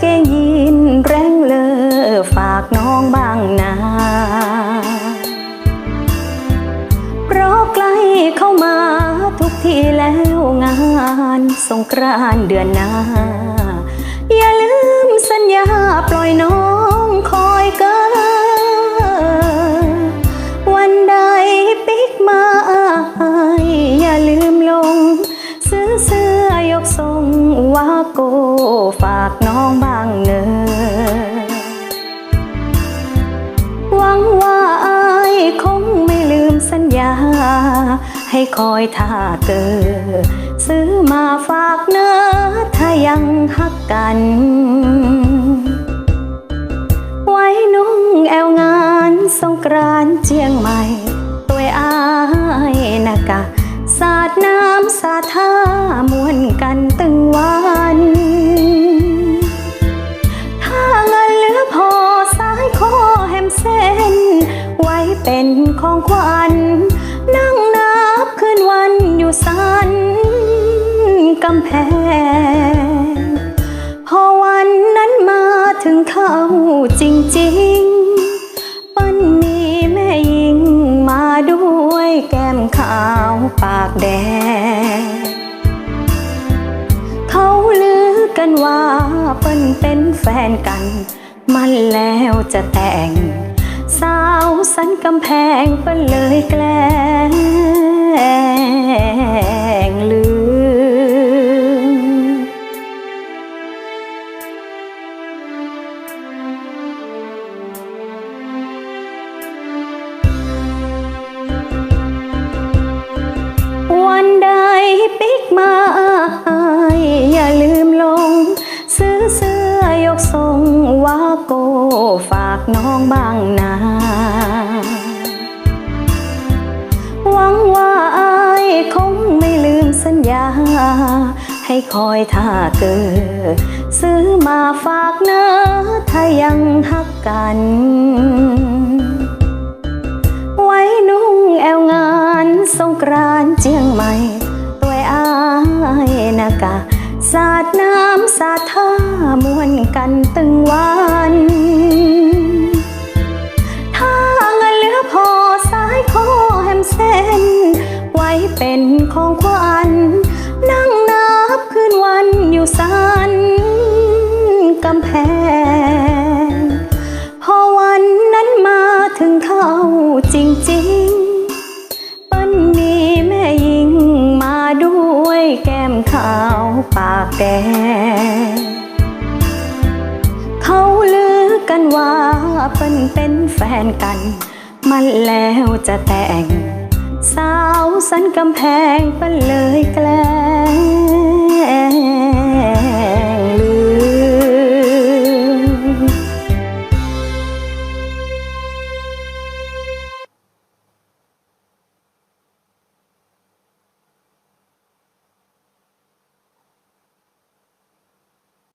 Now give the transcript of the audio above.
เกยินแรงเลอฝากน้องบางนาเพราะใกล้เข้ามาทุกทีแล้วงานสงกรานเดือนหน้า อย่าลืมสัญญาปล่อยน้องคอยเกอวันใดปิกมาอย่าลืมลง ซื้อเสื้อยกทรงวาโก ให้คอยท่าเกอซื้อมาฝากเนอถ้ายังฮักกัน ไว้นุ่งแอวงานสงกรานเจียงใหม่ตัวอายนะกะ สาดน้ำสาท่ามวนกันตึงวันถ้าเงินเหลือพอสายคอแฮมเส้นไว้เป็นของขวัญนั่ง บคืนวันอยู่สันกำแพง พอวันนั้นมาถึงเข้าจริงๆ ปั้นมีแม่หญิงมาด้วยแก้มขาวปากแดง เขาลือกันว่าเปิ้นเป็นแฟนกัน มันแล้วจะแต่งสาวสันกำแพงเปิ้นเลยแกล้ง ลืม วันใดปิกมาอย่าลืมลง ซื้อเสื้อยกทรงว่าโกฝากน้องบางนา สัญญา ให้คอยท่าเกอซื้อมาฝากเนอถ้ายังฮักกัน ไว้นุ่งแอวงานสงกรานเจียงใหม่ตัวอายนะกะสาดน้ำสาดท่ามวนกันตึงวั เป็นของขวัญนั่งนับคืนวันอยู่สันกำแพง พอวันนั้นมาถึงเข้าจริงๆ ปั้นมีแม่หญิงมาด้วยแก้มขาวปากแดง เขาลือกันว่าเปิ้นเป็นแฟนกัน มันแล้วจะแต่ง สันกำแพงเปิ้นเลยแกล้ง